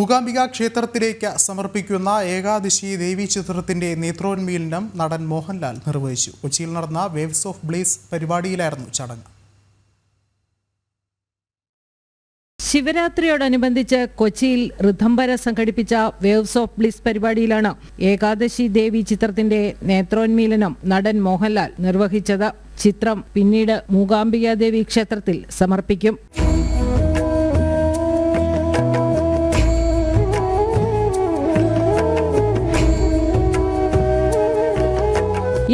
മൂകാംബിക ക്ഷേത്രത്തിലേക്ക് സമർപ്പിക്കുന്ന ഏകാദശി ദേവി ചിത്രത്തിന്റെ നേത്രോന്മീലനം നടൻ മോഹൻലാൽ നിർവഹിച്ചു. കൊച്ചിയിൽ നടന്ന വേവ്സ് ഓഫ് ബ്ലീസ് പരിപാടിയിലായിരുന്നു ചടങ്ങ്. ശിവരാത്രിയോടനുബന്ധിച്ച് കൊച്ചിയിൽ ഋതംബര സംഘടിപ്പിച്ച വേവ്സ് ഓഫ് ബ്ലിസ് പരിപാടിയിലാണ് ഏകാദശി ദേവി ചിത്രത്തിന്റെ നേത്രോന്മീലനം നടൻ മോഹൻലാൽ നിർവഹിച്ചത്. ചിത്രം പിന്നീട് മൂകാംബിക ദേവി ക്ഷേത്രത്തിൽ സമർപ്പിക്കും.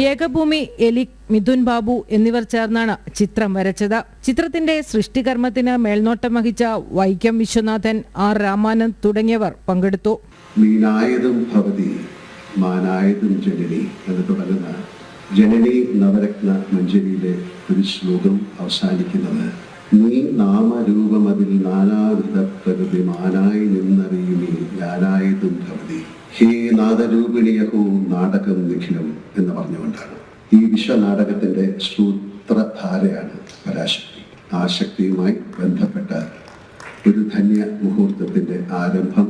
ഏകഭൂമി എലി മിഥുൻ ബാബു എന്നിവർ ചേർന്നാണ് ചിത്രം വരച്ചത്. ചിത്രത്തിന്റെ സൃഷ്ടികർമ്മത്തിന് മേൽനോട്ടം വഹിച്ച വൈക്കം വിശ്വനാഥൻ ആർ രാമാനന്ദ് തുടങ്ങിയവർ പങ്കെടുത്തു. മീനായതും ഭവതി മാനായതും ജനനി നവരത്ന മഞ്ജരിയിലെ ഒരു ശ്ലോകം അവസാനിക്കുന്നത്. നീ നാമരൂപമതിൽ നാനാവിധ പ്രകൃതി മാനായി നിന്നറിയുമീ ഞാനായതും ഭവതി. ഹേ നാദരൂപിണിയഹോ നാടകം നിഖിലം എന്ന് പറഞ്ഞുകൊണ്ടാണ്. ഈ വിശ്വനാടകത്തിന്റെ സൂത്രധാരയാണ് പരാശക്തി. ആ ശക്തിയുമായി ബന്ധപ്പെട്ട ഒരു ധന്യ മുഹൂർത്തത്തിന്റെ ആരംഭം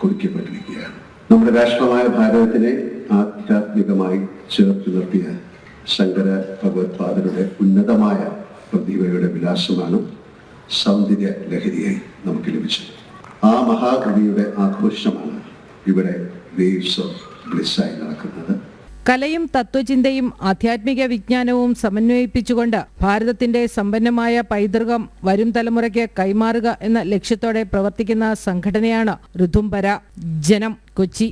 കുറിക്കപ്പെട്ടിരിക്കുകയാണ്. നമ്മുടെ രാഷ്ട്രമായ ഭാരതത്തിനെ ആധ്യാത്മികമായി ചേർത്ത് നിർത്തിയ ശങ്കര ഭഗവത്പാദരുടെ ഉന്നതമായ പ്രതിഭയുടെ വിലാസമാണ് സൗന്ദര്യ ലഹരിയായി നമുക്ക് ലഭിച്ചത്. ആ മഹാകവിയുടെ ആഘോഷമാണ് ഇവിടെ വേവ്സ് ഓഫ് ബ്ലിസ്സായി നടക്കുന്നത്. കലയും തത്വചിന്തയും ആധ്യാത്മിക വിജ്ഞാനവും സമന്വയിപ്പിച്ചുകൊണ്ട് ഭാരതത്തിന്റെ സമ്പന്നമായ പൈതൃകം വരും തലമുറയ്ക്ക് കൈമാറുക എന്ന ലക്ഷ്യത്തോടെ പ്രവർത്തിക്കുന്ന സംഘടനയാണ് ഋതുംബര. ജനം കൊച്ചി.